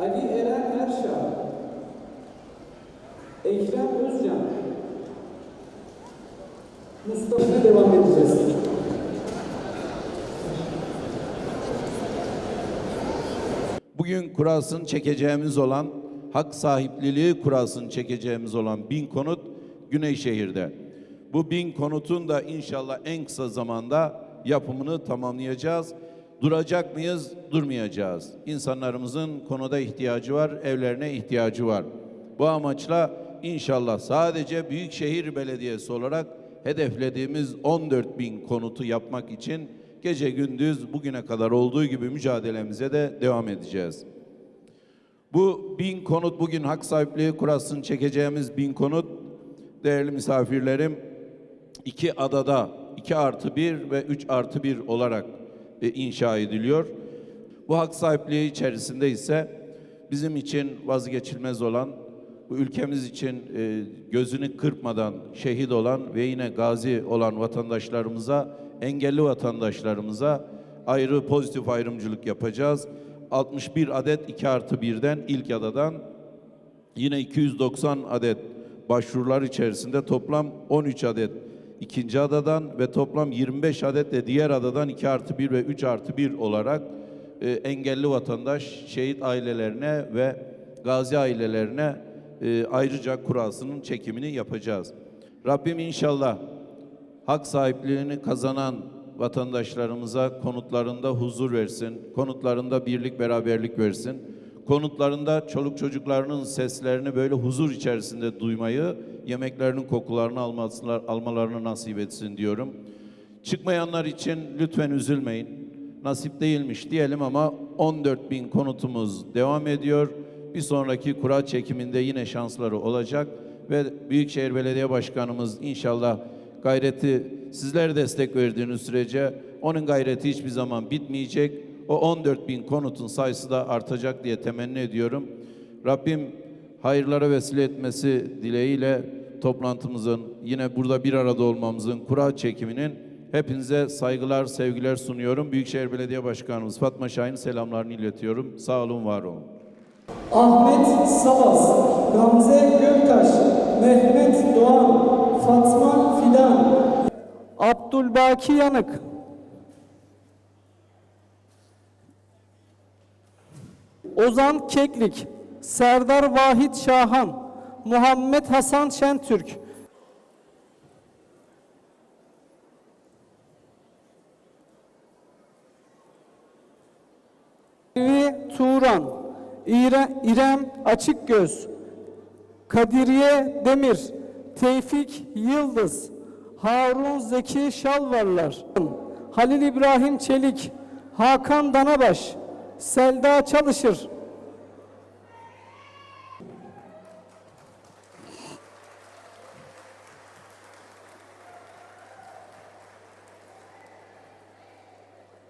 Ali Eren Erşah, Ekrem Özcan, Mustafa'ya devam edeceğiz. Bugün kurasını çekeceğimiz olan, hak sahipliliği kurasını çekeceğimiz olan bin konut Güneyşehir'de. Bu bin konutun da inşallah en kısa zamanda yapımını tamamlayacağız. Duracak mıyız? Durmayacağız. İnsanlarımızın konuda ihtiyacı var, evlerine ihtiyacı var. Bu amaçla inşallah sadece Büyükşehir Belediyesi olarak hedeflediğimiz 14 bin konutu yapmak için gece gündüz bugüne kadar olduğu gibi mücadelemize de devam edeceğiz. Bu bin konut bugün hak sahipliği kurasını çekeceğimiz bin konut değerli misafirlerim iki adada 2 artı 1 ve 3 artı 1 olarak inşa ediliyor. Bu hak sahipliği içerisinde ise bizim için vazgeçilmez olan bu ülkemiz için e, gözünü kırpmadan şehit olan ve yine gazi olan vatandaşlarımıza, engelli vatandaşlarımıza ayrı pozitif ayrımcılık yapacağız. 61 adet 2 artı 1'den ilk adadan Yine 290 adet başvurular içerisinde toplam 13 adet ikinci adadan ve toplam 25 adet de diğer adadan 2 artı 1 ve 3 artı 1 olarak e, engelli vatandaş şehit ailelerine ve gazi ailelerine e, ayrıca kurasının çekimini yapacağız. Rabbim inşallah hak sahipliğini kazanan vatandaşlarımıza konutlarında huzur versin, konutlarında birlik beraberlik versin, konutlarında çoluk çocuklarının seslerini böyle huzur içerisinde duymayı, yemeklerinin kokularını almasınlar, almalarını nasip etsin diyorum. Çıkmayanlar için lütfen üzülmeyin. Nasip değilmiş diyelim ama 14 bin konutumuz devam ediyor. Bir sonraki kura çekiminde yine şansları olacak ve Büyükşehir Belediye Başkanımız inşallah gayreti sizler destek verdiğiniz sürece onun gayreti hiçbir zaman bitmeyecek. O 14 bin konutun sayısı da artacak diye temenni ediyorum. Rabbim hayırlara vesile etmesi dileğiyle toplantımızın yine burada bir arada olmamızın kura çekiminin hepinize saygılar, sevgiler sunuyorum. Büyükşehir Belediye Başkanımız Fatma Şahin selamlarını iletiyorum. Sağ olun, var olun. Ahmet Savas, Gamze Göktaş, Mehmet Doğan, Fatma Fidan, Abdülbaki Yanık, Ozan Keklik, Serdar Vahit Şahan, Muhammed Hasan Şentürk, Turan, İre, İrem Açıkgöz, Kadiriye Demir, Tevfik Yıldız, Harun Zeki Şalvarlar, Halil İbrahim Çelik, Hakan Danabaş, Selda Çalışır,